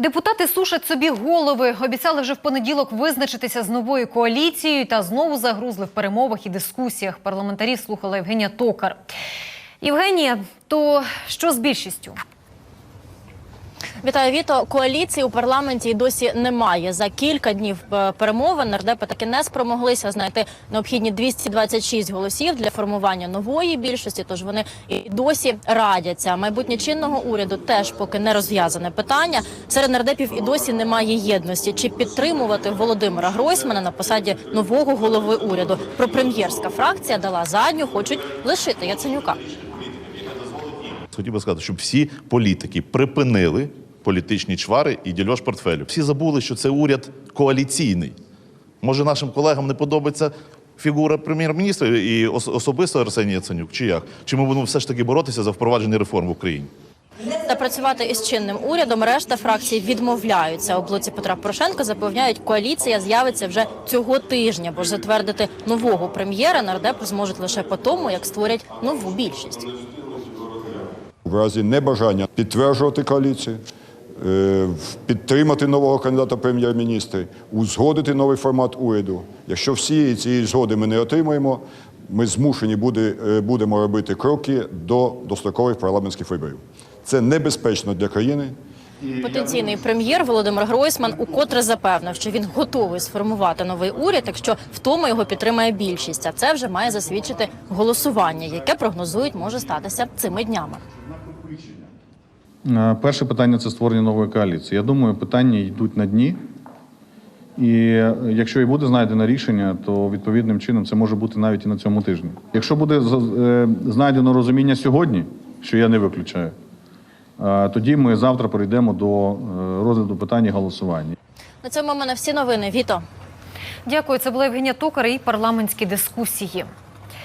Депутати сушать собі голови. Обіцяли вже в понеділок визначитися з новою коаліцією та знову загрузли в перемовах і дискусіях. Парламентарів слухала Євгенія Токар. Євгенія, то що з більшістю? Вітаю, Віто. Коаліції у парламенті досі немає. За кілька днів е, перемовин нардепи таки не спромоглися знайти необхідні 226 голосів для формування нової більшості. Тож вони і досі радяться. Майбутнє чинного уряду теж поки не розв'язане питання. Серед нардепів і досі немає єдності. Чи підтримувати Володимира Гройсмана на посаді нового голови уряду? Пропрем'єрська фракція дала задню, хочуть лишити Яценюка. Хотів би сказати, щоб всі політики припинили політичні чвари і дільош портфелю. Всі забули, що це уряд коаліційний. Може, нашим колегам не подобається фігура прем'єр-міністра і ос- особисто Арсеній Яценюк, чи як? Чи ми будемо все ж таки боротися за впровадження реформ в Україні? Та працювати із чинним урядом решта фракцій відмовляються. У блоці Петра Порошенка запевняють, коаліція з'явиться вже цього тижня, бо ж затвердити нового прем'єра нардепи зможуть лише по тому, як створять нову більшість. В разі небажання підтверджувати коаліцію, підтримати нового кандидата прем'єр-міністри, узгодити новий формат уряду. Якщо всієї цієї згоди ми не отримаємо, ми змушені буде, е, будемо робити кроки до дострокових парламентських виборів. Це небезпечно для країни. Потенційний прем'єр Володимир Гройсман укотре запевнив, що він готовий сформувати новий уряд, якщо в тому його підтримає більшість. А це вже має засвідчити голосування, яке прогнозують може статися цими днями. Е, Перше питання це створення нової коаліції. Я думаю, питання йдуть на дні. І е, якщо і буде знайдено рішення, то відповідним чином це може бути навіть і на цьому тижні. Якщо буде е, знайдено розуміння сьогодні, що я не виключаю, тоді ми завтра перейдемо до розгляду питання голосування. На цьому в мене всі новини. Віто. Дякую. Це була Євгенія Токар і парламентські дискусії.